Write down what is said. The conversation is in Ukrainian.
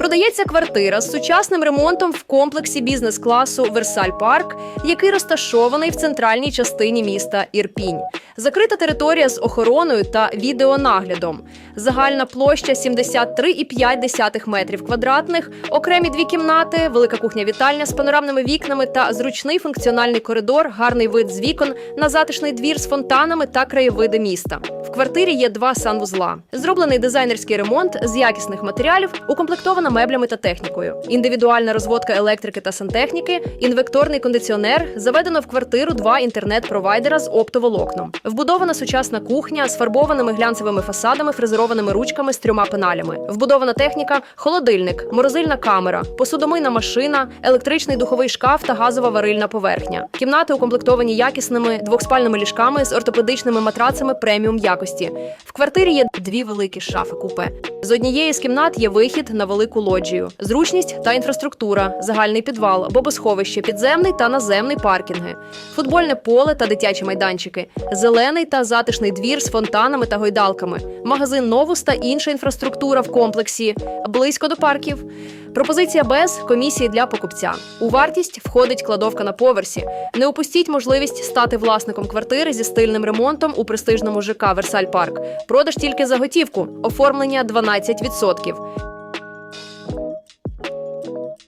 Продається квартира з сучасним ремонтом в комплексі бізнес-класу Версаль Парк, який розташований в центральній частині міста Ірпінь. Закрита територія з охороною та відеонаглядом. Загальна площа 73,5 метрів квадратних, окремі дві кімнати, велика кухня-вітальня з панорамними вікнами та зручний функціональний коридор, гарний вид з вікон на затишний двір з фонтанами та краєвиди міста. Квартирі є два санвузла. Зроблений дизайнерський ремонт з якісних матеріалів, укомплектована меблями та технікою. Індивідуальна розводка електрики та сантехніки, інвекторний кондиціонер. Заведено в квартиру два інтернет-провайдера з оптоволокном. Вбудована сучасна кухня з фарбованими глянцевими фасадами, фрезерованими ручками з трьома пеналями. Вбудована техніка, холодильник, морозильна камера, посудомийна машина, електричний духовий шкаф та газова варильна поверхня. Кімнати укомплектовані якісними двохспальними ліжками з ортопедичними матрацами преміум якості. В квартирі є дві великі шафи купе. З однієї з кімнат є вихід на велику лоджію, зручність та інфраструктура, загальний підвал, бомбосховище, підземний та наземний паркінги, футбольне поле та дитячі майданчики, зелений та затишний двір з фонтанами та гойдалками, магазин Новус та інша інфраструктура в комплексі, близько до парків. Пропозиція без комісії для покупця. У вартість входить кладовка на поверсі. Не упустіть можливість стати власником квартири зі стильним ремонтом у престижному ЖК Версаль Парк. Продаж тільки за готівку, оформлення 12%. 17%.